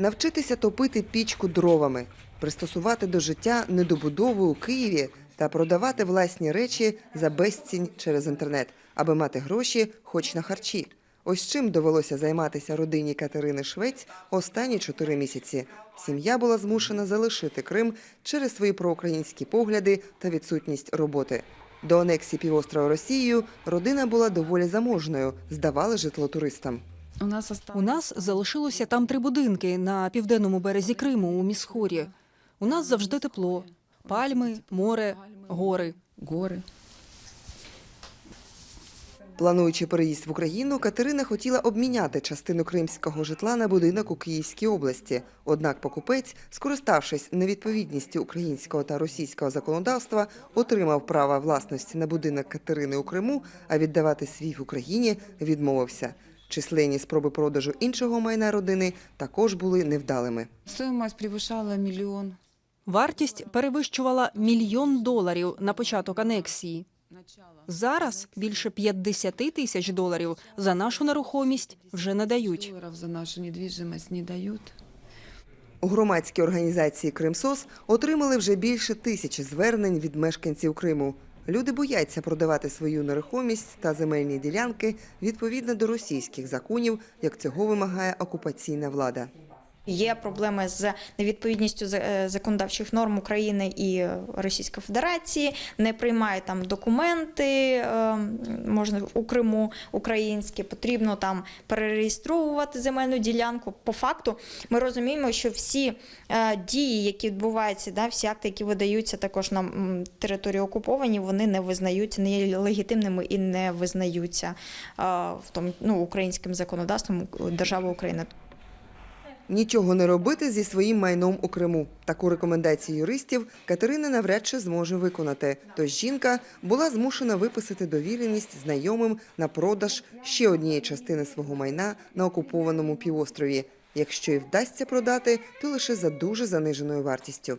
Навчитися топити пічку дровами, пристосувати до життя недобудову у Києві та продавати власні речі за безцінь через інтернет, аби мати гроші хоч на харчі. Ось чим довелося займатися родині Катерини Швець останні чотири місяці. Сім'я була змушена залишити Крим через свої проукраїнські погляди та відсутність роботи. До анексії півострова Росією родина була доволі заможною, здавали житло туристам. У нас. У нас залишилося там три будинки на південному березі Криму у Місхорі. У нас завжди тепло: пальми, море, гори. горы. Плануючи переїзд в Україну, Катерина хотіла обміняти частину кримського житла на будинок у Київській області. Однак покупець, скориставшись невідповідністю українського та російського законодавства, отримав право власності на будинок Катерини у Криму, а віддавати свій в Україні відмовився. Численні спроби продажу іншого майна родини також були невдалими. Стоимость превышала миллион. Вартість перевищувала мільйон доларів на початок анексії. Зараз більше 50 тисяч доларів за нашу нерухомість вже не дають. За нашу недвижимость не дают. У громадській організації Кримсос отримали вже більше тисячі звернень від мешканців Криму. Люди бояться продавати свою нерухомість та земельні ділянки відповідно до російських законів, як цього вимагає окупаційна влада. Є проблеми з невідповідністю е, законодавчих норм України і Російської Федерації, не приймають там документи, е, можна у Криму українські, потрібно там перереєстровувати земельну ділянку. По факту ми розуміємо, що всі е, дії, які відбуваються, да, всі акти, які видаються також на території окуповані, вони не визнаються, не є легітимними і не визнаються в тому ну, українським законодавством держави України. Нічого не робити зі своїм майном у Криму. Таку рекомендацію юристів Катерина навряд чи зможе виконати. Тож жінка була змушена виписати довіреність знайомим на продаж ще однієї частини свого майна на окупованому півострові. Якщо і вдасться продати, то лише за дуже заниженою вартістю.